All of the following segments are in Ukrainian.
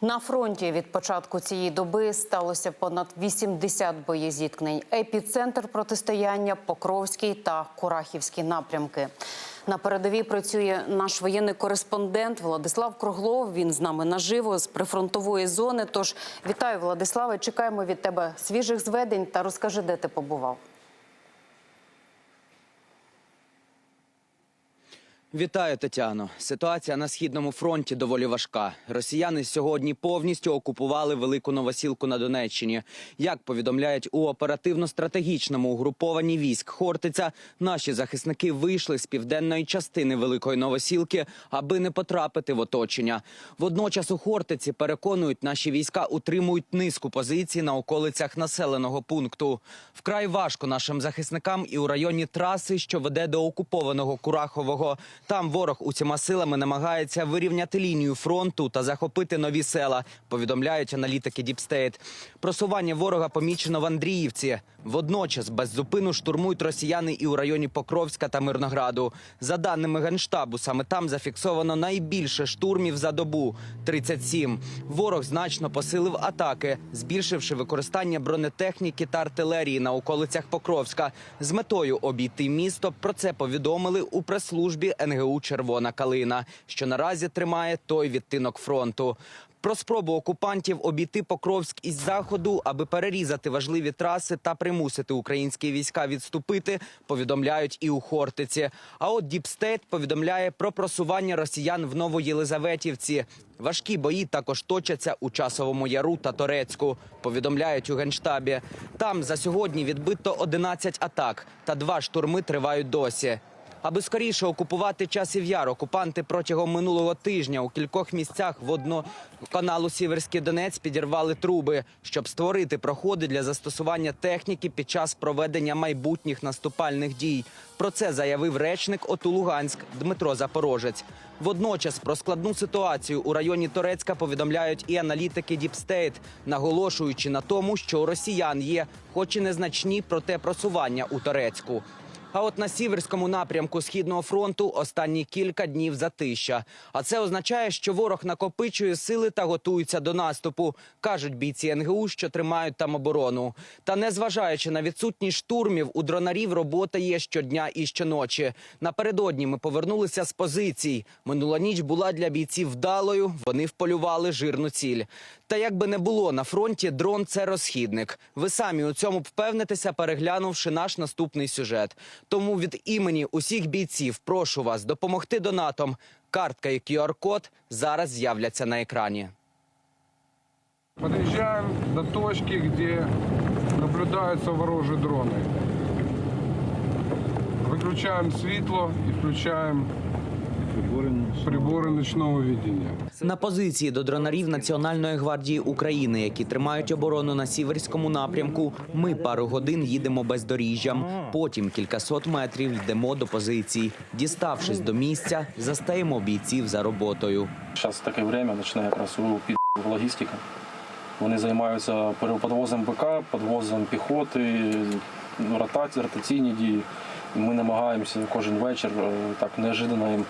На фронті від початку цієї доби сталося понад 80 боєзіткнень. Епіцентр протистояння Покровський та Курахівський напрямки. На передовій працює наш воєнний кореспондент Владислав Круглов. Він з нами наживо з прифронтової зони. Тож вітаю, Владиславе. Чекаємо від тебе свіжих зведень та розкажи, де ти побував. Вітаю, Тетяно. Ситуація на східному фронті доволі важка. Росіяни сьогодні повністю окупували велику новосілку на Донеччині. Як повідомляють у оперативно-стратегічному угрупованні військ Хортиця, наші захисники вийшли з південної частини великої новосілки, аби не потрапити в оточення. Водночас у Хортиці переконують, наші війська утримують низку позицій на околицях населеного пункту. Вкрай важко нашим захисникам і у районі траси, що веде до окупованого Курахового. Там ворог усіма силами намагається вирівняти лінію фронту та захопити нові села. Повідомляють аналітики Діпстейт. Просування ворога помічено в Андріївці. Водночас без зупину штурмують росіяни і у районі Покровська та Мирнограду. За даними генштабу, саме там зафіксовано найбільше штурмів за добу 37. Ворог значно посилив атаки, збільшивши використання бронетехніки та артилерії на околицях Покровська з метою обійти місто. Про це повідомили у прес-службі НГУ Червона Калина, що наразі тримає той відтинок фронту. Про спробу окупантів обійти Покровськ із заходу, аби перерізати важливі траси та примусити українські війська відступити, повідомляють і у Хортиці. А от Діпстейт повідомляє про просування росіян в Новоєлизаветівці. Важкі бої також точаться у часовому яру та Торецьку. Повідомляють у генштабі. Там за сьогодні відбито 11 атак, та два штурми тривають досі. Аби скоріше окупувати часів яр, окупанти протягом минулого тижня у кількох місцях водно каналу Сіверський Донець підірвали труби, щоб створити проходи для застосування техніки під час проведення майбутніх наступальних дій. Про це заявив речник ОТУ Луганськ Дмитро Запорожець. Водночас про складну ситуацію у районі Торецька повідомляють і аналітики Діпстейт, наголошуючи на тому, що у росіян є, хоч і незначні, проте просування у Торецьку. А от на сіверському напрямку східного фронту останні кілька днів затища. А це означає, що ворог накопичує сили та готується до наступу, кажуть бійці НГУ, що тримають там оборону. Та незважаючи на відсутність штурмів, у дронарів робота є щодня і щоночі. Напередодні ми повернулися з позицій. Минула ніч була для бійців вдалою. Вони вполювали жирну ціль. Та як би не було на фронті, дрон це розхідник. Ви самі у цьому впевнитеся, переглянувши наш наступний сюжет. Тому від імені усіх бійців прошу вас допомогти донатом. Картка і QR-код зараз з'являться на екрані. Подъезжаем до точки, где наблюдаются ворожие дроны. Выключаем светло и включаем приборы ночного видения. На позиції до дронарів Національної гвардії України, які тримають оборону на сіверському напрямку. Ми пару годин їдемо бездоріжжям. Потім кількасот метрів йдемо до позицій. Діставшись до місця, застаємо бійців за роботою. Зараз таке время починає якраз у під логістика. Вони займаються переподвозом БК, підвозом піхоти, ну, ротації, ротаційні дії. Ми намагаємося кожен вечір е, так неожиданно їм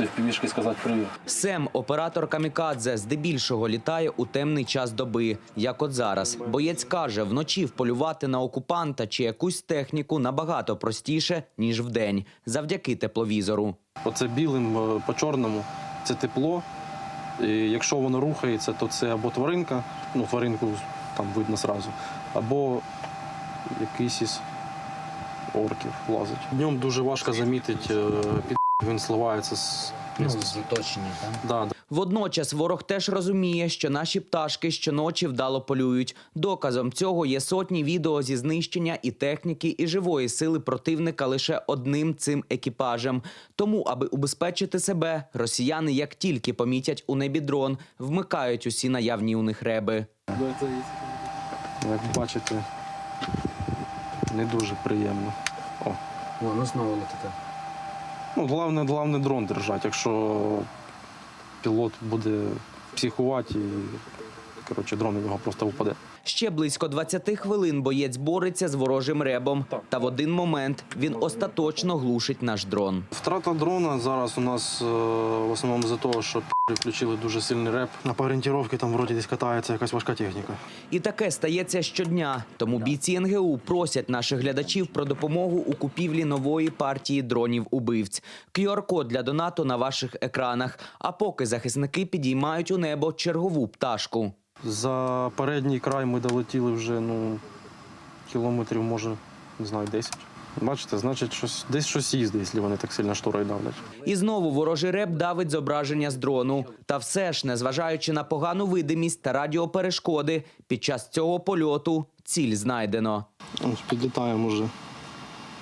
це впівішки сказати привіт. Сем, оператор камікадзе, здебільшого літає у темний час доби, як от зараз. Боєць каже, вночі вполювати на окупанта чи якусь техніку набагато простіше ніж вдень, завдяки тепловізору. Оце білим е, по чорному це тепло. І якщо воно рухається, то це або тваринка, ну тваринку там видно зразу, або якийсь із орків лазить. Днем дуже важко замітити, е, під він сливається з. Заточені, Да, да. Водночас ворог теж розуміє, що наші пташки щоночі вдало полюють. Доказом цього є сотні відео зі знищення і техніки, і живої сили противника лише одним цим екіпажем. Тому, аби убезпечити себе, росіяни, як тільки помітять у небі дрон, вмикають усі наявні у них реби. Як бачите, не дуже приємно. О. Воно знову летите. Ну, головне, головне дрон держати. Якщо пілот буде психувати, і коротше, дрон в нього просто впаде. Ще близько 20 хвилин боєць бореться з ворожим ребом. Та в один момент він остаточно глушить наш дрон. Втрата дрона зараз у нас е, в основному за того, що включили дуже сильний реп. На орієнтировки там вроді десь катається якась важка техніка. І таке стається щодня. Тому бійці НГУ просять наших глядачів про допомогу у купівлі нової партії дронів-убивць. QR-код для донату на ваших екранах. А поки захисники підіймають у небо чергову пташку. За передній край ми долетіли вже ну, кілометрів, може, не знаю, 10. Бачите, значить, щось, десь щось їздить, якщо вони так сильно шторою давлять. І знову ворожий реп давить зображення з дрону. Та все ж, незважаючи на погану видимість та радіоперешкоди, під час цього польоту ціль знайдено. Ось підлітаємо вже,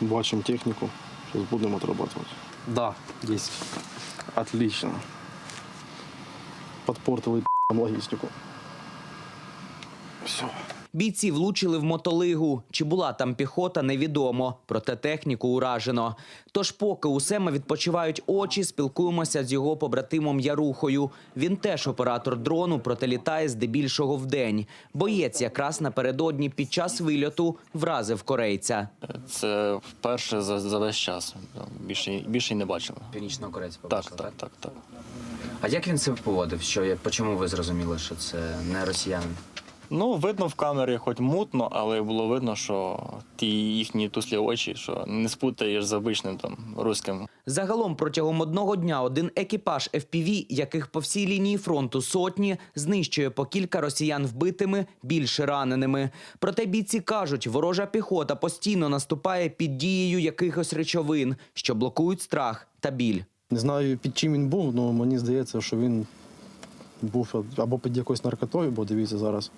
бачимо техніку, зараз будемо отрабатувати. Да, є. Отлично. Подпортили логістику. Все. Бійці влучили в мотолигу. Чи була там піхота, невідомо. Проте техніку уражено. Тож, поки у Сема відпочивають очі, спілкуємося з його побратимом Ярухою. Він теж оператор дрону, проте літає здебільшого вдень. Боєць якраз напередодні під час вильоту вразив корейця. Це вперше за, за весь час. Більше, більше й не бачили. Північного корейця Так, так, так, так. А як він себе поводив? Що чому ви зрозуміли, що це не росіянин? Ну, видно в камері, хоч мутно, але було видно, що ті їхні туслі очі, що не спутаєш з обичним там руським. Загалом протягом одного дня один екіпаж FPV, яких по всій лінії фронту сотні, знищує по кілька росіян вбитими, більше раненими. Проте бійці кажуть, ворожа піхота постійно наступає під дією якихось речовин, що блокують страх та біль. Не знаю, під чим він був, але мені здається, що він був або під якоюсь наркотою, бо дивіться зараз.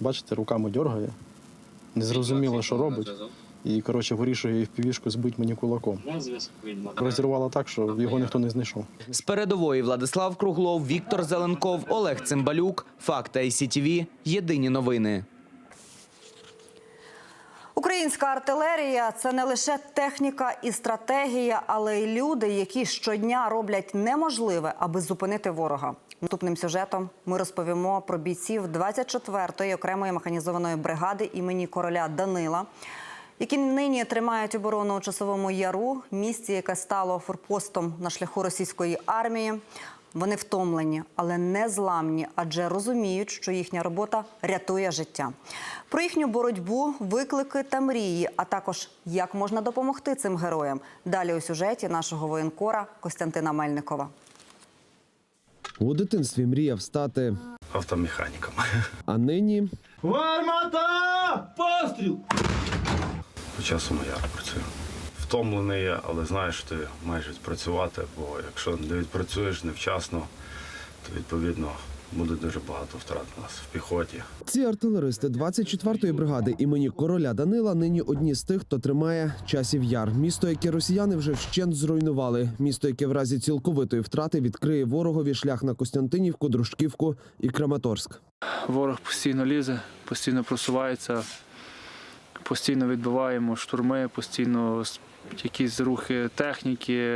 Бачите, руками дергає. Незрозуміло, що робить. І, коротше, вирішує в півішку збити мені кулаком. Розірвало так, що його ніхто не знайшов. З передової Владислав Круглов, Віктор Зеленков, Олег Цимбалюк, Факт ICTV. Єдині новини. Українська артилерія це не лише техніка і стратегія, але й люди, які щодня роблять неможливе, аби зупинити ворога. Наступним сюжетом ми розповімо про бійців 24-ї окремої механізованої бригади імені короля Данила, які нині тримають оборону у часовому яру, місті, яке стало форпостом на шляху російської армії. Вони втомлені, але не зламні, адже розуміють, що їхня робота рятує життя. Про їхню боротьбу, виклики та мрії, а також як можна допомогти цим героям. Далі у сюжеті нашого воєнкора Костянтина Мельникова. У дитинстві мріяв стати, автомеханіком. а нині Вармата! По часу я працюю. Втомлений я, але знаєш, що ти маєш відпрацювати, бо якщо не відпрацюєш невчасно, то відповідно буде дуже багато втрат у нас в піхоті. ці артилеристи 24-ї бригади імені короля Данила нині одні з тих, хто тримає часів яр. Місто, яке росіяни вже вщент зруйнували. Місто, яке в разі цілковитої втрати відкриє ворогові шлях на Костянтинівку, Дружківку і Краматорськ. Ворог постійно лізе, постійно просувається, постійно відбиваємо штурми, постійно якісь рухи техніки,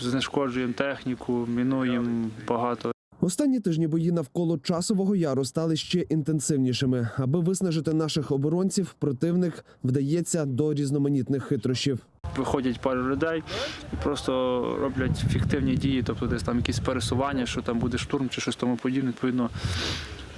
знешкоджуємо техніку, мінуємо багато. Останні тижні бої навколо часового яру стали ще інтенсивнішими. Аби виснажити наших оборонців, противник вдається до різноманітних хитрощів. Виходять пару людей і просто роблять фіктивні дії, тобто десь там якісь пересування, що там буде штурм чи щось тому подібне. Відповідно,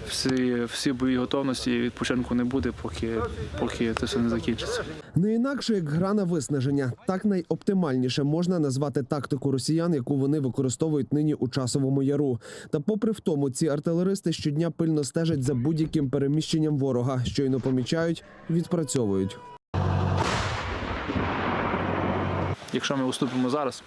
всі, всі бої готовності і відпочинку не буде, поки, поки це все не закінчиться. Не інакше як гра на виснаження. Так найоптимальніше можна назвати тактику росіян, яку вони використовують нині у часовому яру. Та, попри в тому, ці артилеристи щодня пильно стежать за будь-яким переміщенням ворога. Щойно помічають, відпрацьовують. Якщо ми уступимо зараз,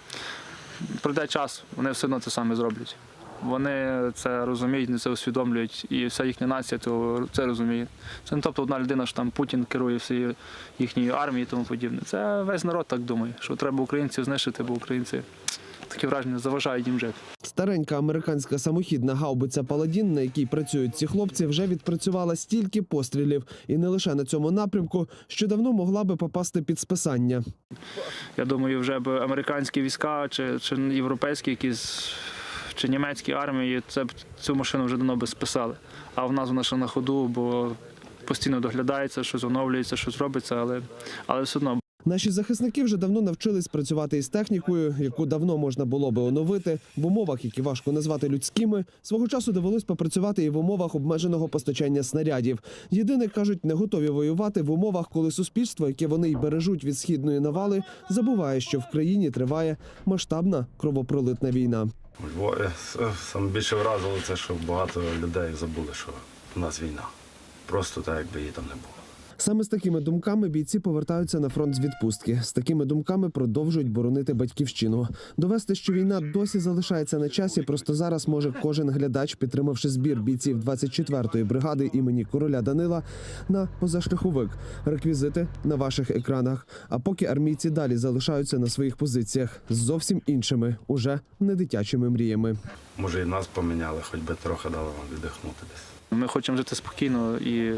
пройде час, вони все одно це саме зроблять. Вони це розуміють, це усвідомлюють, і вся їхня нація то це розуміє. Це не тобто одна людина, що там Путін керує всією їхньою армією і тому подібне. Це весь народ так думає, що треба українців знищити, бо українці таке враження заважають їм жити. Старенька американська самохідна гаубиця Паладін, на якій працюють ці хлопці, вже відпрацювала стільки пострілів, і не лише на цьому напрямку, що давно могла би попасти під списання. Я думаю, вже б американські війська чи, чи європейські якісь чи німецькі армії це цю машину вже давно би списали. А в нас вона ще на ходу, бо постійно доглядається, щось оновлюється, щось робиться, але, але все одно Наші захисники вже давно навчились працювати із технікою, яку давно можна було би оновити в умовах, які важко назвати людськими. Свого часу довелось попрацювати і в умовах обмеженого постачання снарядів. Єдине кажуть, не готові воювати в умовах, коли суспільство, яке вони й бережуть від східної навали, забуває, що в країні триває масштабна кровопролитна війна. У Львові с- більше вразило це, що багато людей забули, що в нас війна. Просто так, якби її там не було. Саме з такими думками бійці повертаються на фронт з відпустки. З такими думками продовжують боронити батьківщину. Довести, що війна досі залишається на часі. Просто зараз може кожен глядач, підтримавши збір бійців 24-ї бригади імені короля Данила на позашляховик. Реквізити на ваших екранах. А поки армійці далі залишаються на своїх позиціях з зовсім іншими, уже не дитячими мріями. Може, і нас поміняли, хоч би трохи дали вам віддихнути десь. ми хочемо жити спокійно і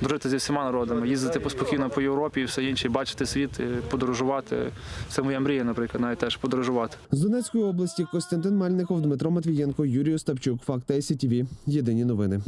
дружити зі всіма народами, їздити поспокійно по Європі і все інше, бачити світ, подорожувати. Це моя мрія, наприклад, навіть теж подорожувати. З Донецької області Костянтин Мельников, Дмитро Матвієнко, Юрій Остапчук. Факти СІТВ. Єдині новини.